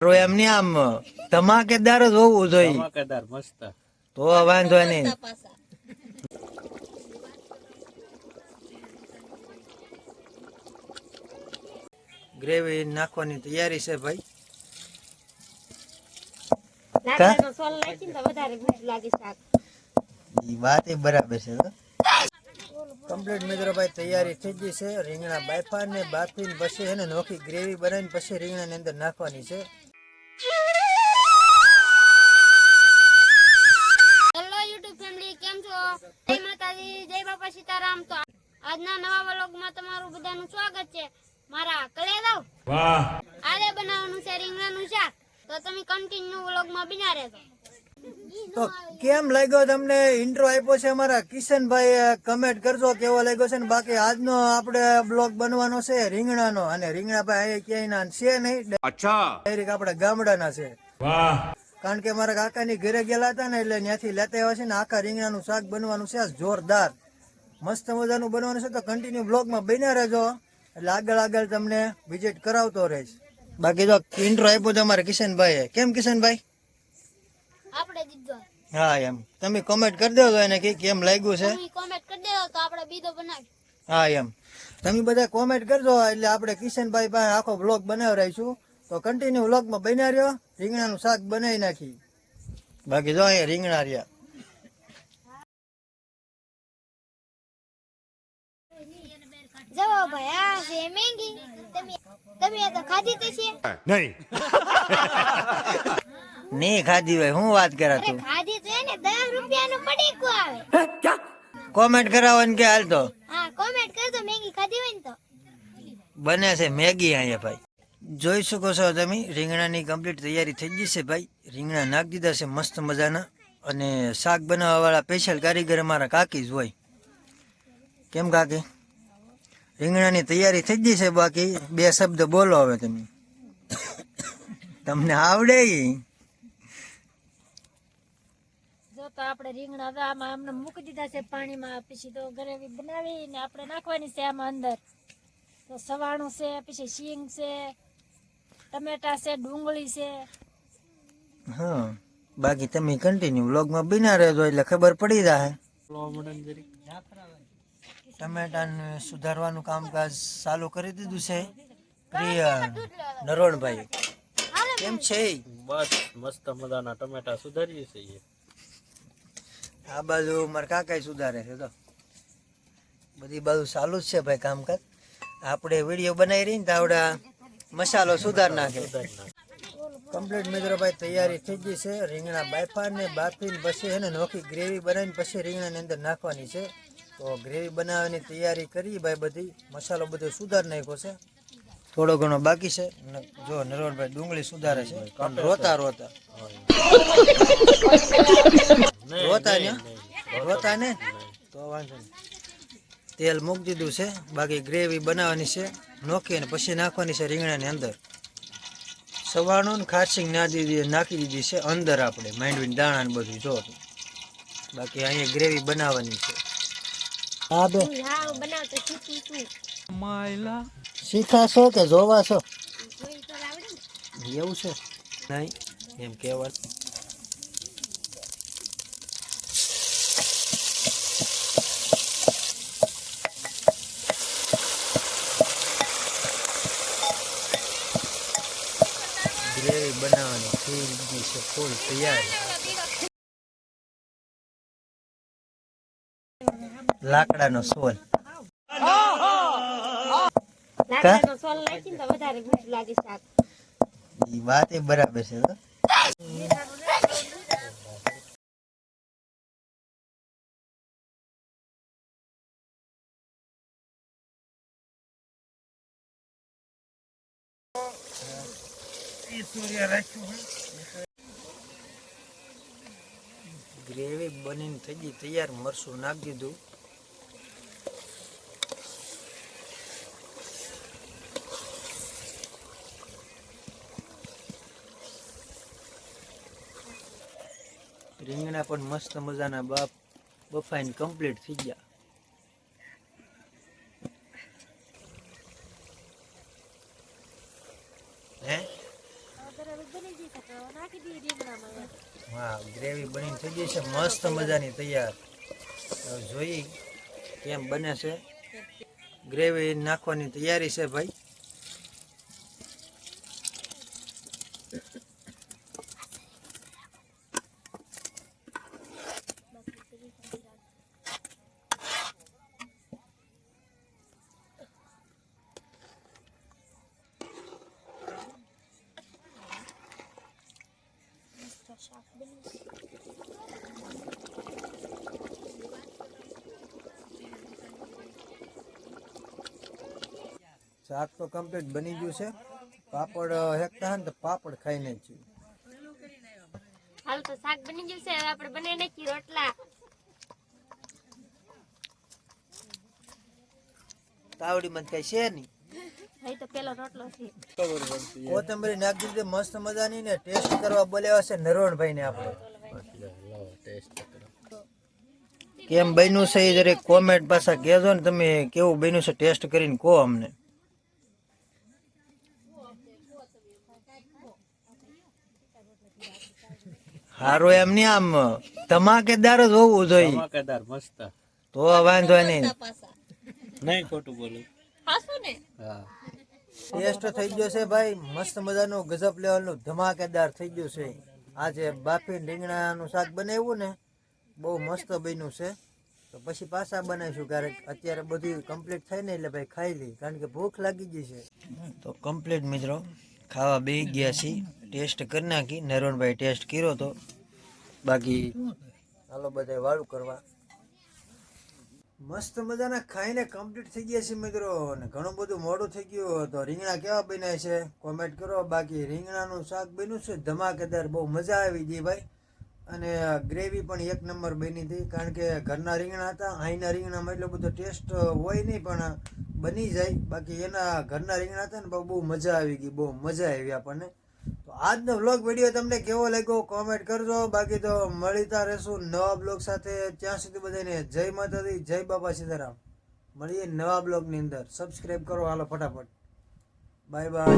એમને આમ ધમાકેદાર જ હોવું જોઈએ. ધમાકેદાર મસ્ત. તો વાંધો નહીં. ગ્રેવી નાખવાની તૈયારી છે ભાઈ. લાકડાનો સોલ નાખીને તો વધારે મીઠું લાગે શાક ઈ વાત બરાબર છે કમ્પ્લીટ મિત્રો ભાઈ તૈયારી થઈ ગઈ છે. રીંગણા બાફા ને બાફીને પછી એને નોખી ગ્રેવી બનાવીને પછી રીંગણાની અંદર નાખવાની છે. બધાનું સ્વાગત છે. મારા કલેરાવ વાહ. આજે બનાવવાનું છે રીંગણાનું શાક. તો તમે કન્ટિન્યુ વ્લોગમાં બિના રહેજો. તો કેમ લાગ્યો તમને ઇન્ટ્રો આપ્યો છે? અમારા કિશનભાઈ કમેન્ટ કરજો કેવો લાગ્યો છે ને? બાકી આજનો આપણે બ્લોગ બનવાનો છે રીંગણાનો. અને રીંગણા ભાઈ અહીંયા ક્યાંય ના છે નહીં. ડાયરેક્ટ આપણે ગામડાના છે. કારણ કે મારા કાકાની ઘરે ગયેલા હતા ને એટલે ત્યાંથી લેતા આવ્યા છે ને આખા રીંગણાનું શાક બનવાનું છે. જોરદાર. મસ્ત મજાનું બનવાનું છે તો કન્ટિન્યુ બ્લોગમાં બન્યા રહેજો. એટલે આગળ આગળ તમને વિઝિટ કરાવતો રહીશ. બાકી જો ઇન્ટ્રો આપ્યો છે અમારે કિશનભાઈ કેમ કિશનભાઈ? આપણે દીધો. હા એમ. તમે કોમેન્ટ કરી દો એને કે કેમ લાગ્યું છે. કોમેન્ટ કરી દેજો તો આપણે બીજો બનાવી હા એમ. તમે બધા કોમેન્ટ કરજો એટલે આપણે કિશનભાઈ પાસે આખો બ્લોગ બનાવડાવીશું તો કન્ટિન્યુ બ્લોગમાં બન્યા રહ્યો. રીંગણાનું શાક બનાવી નાખી. બાકી જો અહીંયા રીંગણા રહ્યા. આ છે મેંગી તમે તમે આ તો ખાધી તો છે. નહીં. ખાધી હોય હું વાત કરા તું? ખાધી તો ને દસ રૂપિયાનું પડીકું આવે. કોમેન્ટ કરાવવાની કે હાલ તો. હા કોમેન્ટ કરજો મેંગી ખાધી હોય ને તો. બને છે મેગી અહીંયા ભાઈ. જોઈ શકો છો તમે રીંગણાની કમ્પ્લીટ તૈયારી થઈ ગઈ છે ભાઈ. રીંગણા નાખી દીધા છે મસ્ત મજાના. અને શાક બનાવવાવાળા સ્પેશિયલ કારીગર અમારા કાકી જ હોય. કેમ કાકી? રીંગણાની તૈયારી થઈ ગઈ છે બાકી બે શબ્દ બોલો હવે તમે. તમને આવડે જો તો આપણે રીંગણા આમાં અમને મૂકી દીધા છે પાણીમાં પછી તો ગ્રેવી બનાવી ને આપણે નાખવાની છે આમાં અંદર. તો સવાણું છે પછી શીંગ છે ટમેટા છે ડુંગળી છે. હા બાકી તમે કન્ટિન્યુ વ્લોગમાં બિના રહેજો એટલે ખબર પડી જાય ટમેટાને સુધારવાનું કામકાજ ચાલુ કરી દીધું છે. પ્રિય નરોણભાઈ કેમ છે? બસ મસ્ત મજાના ટમેટા સુધારીએ છીએ આ બાજુ મારા કાકા સુધારે છે તો બધી બાજુ ચાલુ જ છે ભાઈ કામકાજ. આપણે વીડિયો બનાવી રહી ને તો આવડા મસાલો સુધાર નાખે. કમ્પ્લીટ મિત્રો ભાઈ તૈયારી થઈ ગઈ છે. રીંગણા બાફાને બાફીને પછી એને નોખી ગ્રેવી બનાવીને પછી રીંગણાની અંદર નાખવાની છે. તો ગ્રેવી બનાવવાની તૈયારી કરી ભાઈ બધી. મસાલો બધો સુધાર નાખ્યો છે. થોડો ઘણો બાકી છે. જો નરોણભાઈ ડુંગળી સુધારે છે. રોતા રોતા. રોતા ને? રોતા ને? તો વાંધો તેલ મૂકી દીધું છે. બાકી ગ્રેવી બનાવવાની છે. નોખી અને પછી નાખવાની છે રીંગણાની અંદર. સવાણું ને ખાસી ના દીધી નાખી દીધી છે અંદર આપણે. માંડવીને દાણા ને બધું જો. બાકી અહીંયા ગ્રેવી બનાવવાની છે. હા બે હા બનાવતો શીખું છું શીખાશો કે જોવાશો? જોઈ તો આવડે એવું છે? નહીં એમ કહેવાય ગ્રેવી બનાવવાની થઈ ગઈ છે ફૂલ તૈયાર. લાકડાનો સોલ. લાકડાનો સોલ નાખીને તો વધારે મીઠું લાગે શાક. ઈ વાત એ બરાબર છે. ગ્રેવી બનીને થઈ ગઈ તૈયાર મરસું નાખી દીધું. રીંગણા પણ મસ્ત મજાના બાપ બફાઈને કમ્પ્લીટ થઈ ગયા. હે? ગ્રેવી બની થઈ ગઈ છે. મસ્ત મજાની તૈયાર. હવે જોઈ કેમ બને છે. ગ્રેવી નાખવાની તૈયારી છે ભાઈ. શાક તો કમ્પ્લીટ બની ગયું છે. પાપડ હેકતા ને તો પાપડ ખાઈને જ છીએ. હાલ તો શાક બની ગયું છે. હવે આપણે બનાવી નાખી રોટલા. તાવડીમાં કઈ છે નહીં. હવે તો પેલો કોથમરી નાખી દીધી મસ્ત મજાની ને ટેસ્ટ કરવા બોલાવ્યા છે નરવણભાઈ ને આપણે. લાવો ટેસ્ટ કરો કેમ બન્યું છે એ જરીક કોમેન્ટ પાછા કહેજો ને તમે કેવું બન્યું છે ટેસ્ટ કરીને કહો અમને. હારું એમ નહીં આમ ધમાકેદાર જ હોવું જોઈએ. ધમાકેદાર મસ્ત. તો વાંધો નહીં. નહીં ખોટું બોલું. હાસુ ને. હા. ટેસ્ટ થઈ ગયો છે ભાઈ. મસ્ત મજાનું ગજબ લેવલનું ધમાકેદાર થઈ ગયું છે. આજે બાફી રીંગણાનું શાક બનાવ્યું ને બહુ મસ્ત બન્યું છે. તો પછી પાછા બનાવીશું ક્યારેક. અત્યારે બધું કમ્પ્લીટ થાય ને એટલે ભાઈ ખાઈ લઈ કારણ કે ભૂખ લાગી ગઈ છે. તો કમ્પ્લીટ મિત્રો. ખાવા બે ગયા છીએ. ટેસ્ટ કરી નાખી. નરવણભાઈ ટેસ્ટ કર્યો તો. બાકી હાલો બધા વાળું કરવા. મસ્ત મજાના ખાઈને કમ્પ્લીટ થઈ ગયા છે મિત્રો. અને ઘણું બધું મોડું થઈ ગયું. તો રીંગણા કેવા બન્યા છે? કોમેન્ટ કરો. બાકી રીંગણાનું શાક બન્યું છે. ધમાકેદાર બહુ મજા આવી ગઈ ભાઈ. અને ગ્રેવી પણ એક નંબર બની હતી, કારણ કે ઘરના રીંગણા હતા, અહીંના રીંગણામાં એટલો બધો ટેસ્ટ હોય નહીં, પણ બની જાય. બાકી એના ઘરના રીંગણા હતા ને, બહુ મજા આવી ગઈ, બહુ મજા આવી આપણને. તો આજનો બ્લોગ વીડિયો તમને કેવો લાગ્યો કોમેન્ટ કરજો. બાકી તો મળીતા રહેશું નવા બ્લોગ સાથે. ત્યાં સુધી બધાને જય માતાજી, જય બાબા સીતારામ. મળીએ નવા બ્લોગની અંદર. સબસ્ક્રાઈબ કરો, હાલો, ફટાફટ. Bye bye